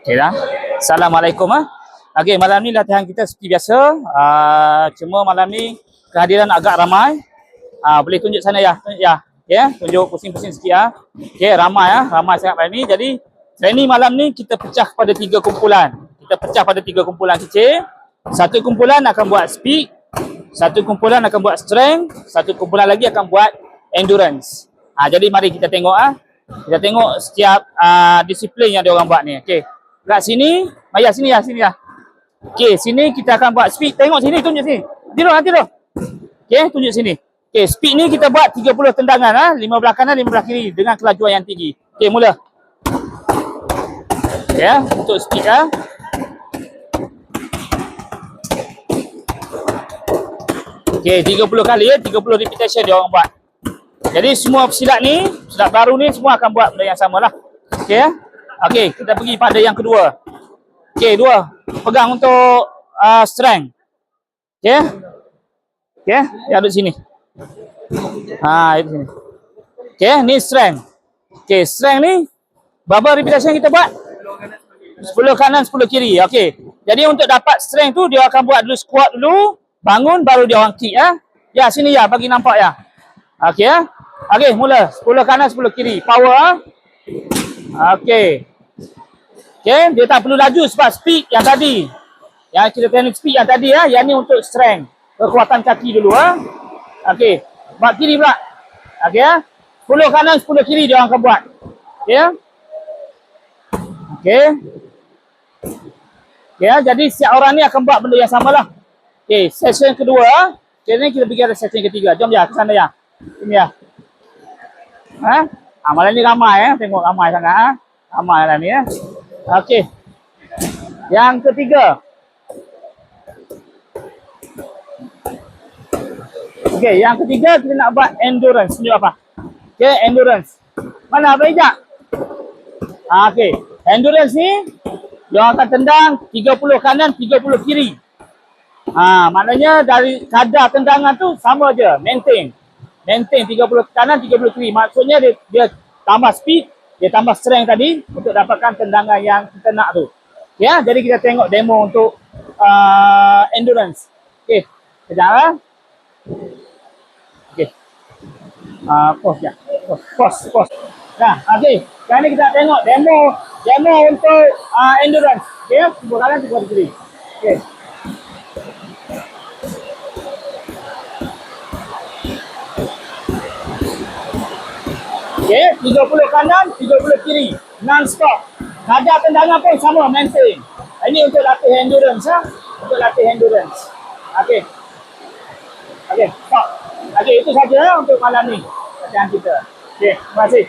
Okay dah. Assalamualaikum ah. Okey, malam ni latihan kita seperti biasa. Uh, cuma malam ni kehadiran agak ramai. Uh, boleh tunjuk sana ya. Tunjuk ya. Ya, tunjuk pusing-pusing sikit ah. Okey, ramai ah, ramai sangat malam ni. Jadi training malam ni kita pecah pada tiga kumpulan. Kita pecah pada tiga kumpulan kecil. Satu kumpulan akan buat speed, satu kumpulan akan buat strength, satu kumpulan lagi akan buat endurance. Ah, jadi mari kita tengok ah. Kita tengok setiap uh, disiplin yang dia orang buat ni. Okey. Kat sini, Maya sini ya, sini ya. Okey, sini kita akan buat speed. Tengok sini, tunjuk sini. Dulu, nanti dulu. Okey, tunjuk sini. Okey, speed ni kita buat 30 tendangan ah, 5 belah kanan, 5 belah kiri dengan kelajuan yang tinggi. Okey, mula. Ya, untuk speed ah. Okey, 30 kali ya, 30 repetition dia orang buat. Jadi semua pesilat ni, pesilat baru ni semua akan buat benda yang sama lah. Okey ya. Okey, kita pergi pada yang kedua. Okey, dua. Pegang untuk uh, strength. Okey. Okey, dia ada sini. Ha, itu sini. Okey, ni strength. Okey, strength ni berapa repetition kita buat? 10 kanan, 10 kiri. Okey. Jadi untuk dapat strength tu dia akan buat dulu squat dulu, bangun baru dia orang kick ya. Ya, sini ya bagi nampak ya. Okey ya. Okey, mula 10 kanan 10 kiri. Power ah. Okey. Okey, dia tak perlu laju sebab speed yang tadi. Yang kita training speed yang tadi ya, yang ni untuk strength. Kekuatan kaki dulu ah. Okey. Buat kiri pula. Okey ya. 10 kanan 10 kiri dia orang akan buat. Okey ya. Okey. Okey ya, jadi setiap orang ni akan buat benda yang samalah. Okey, session kedua, okay, ni kita pergi ada session ketiga. Jom ya ke sana ya. Ini ya. Ha? Ah, malam ni ramai eh. Tengok ramai sangat. Ha? Ramai malam ni ya. Okey. Yang ketiga. Okey, yang ketiga kita nak buat endurance. Tunjuk apa? Okey, endurance. Mana Abang Ijak? Ah, okey. Endurance ni dia akan tendang 30 kanan, 30 kiri. Ha, maknanya dari kadar tendangan tu sama je, maintain. Maintain 30 kanan, 30 kiri. Maksudnya dia, dia tambah speed, dia tambah strength tadi untuk dapatkan tendangan yang kita nak tu. Ya, jadi kita tengok demo untuk uh, endurance. Okey, kejap ah. Okey. Ah, uh, pause ya. Pause, pause. Nah, okey. Sekarang ni kita tengok demo demo untuk uh, endurance. Okey, tiga kanan, tiga kiri. Okey. Okey, 30 kanan, 30 kiri. Non stop. Kadar tendangan pun sama, maintain. Ini untuk latih endurance ha? Untuk latih endurance. Okey. Okey, stop. Okey, itu saja ya, untuk malam ni. Latihan kita. Okey, terima kasih.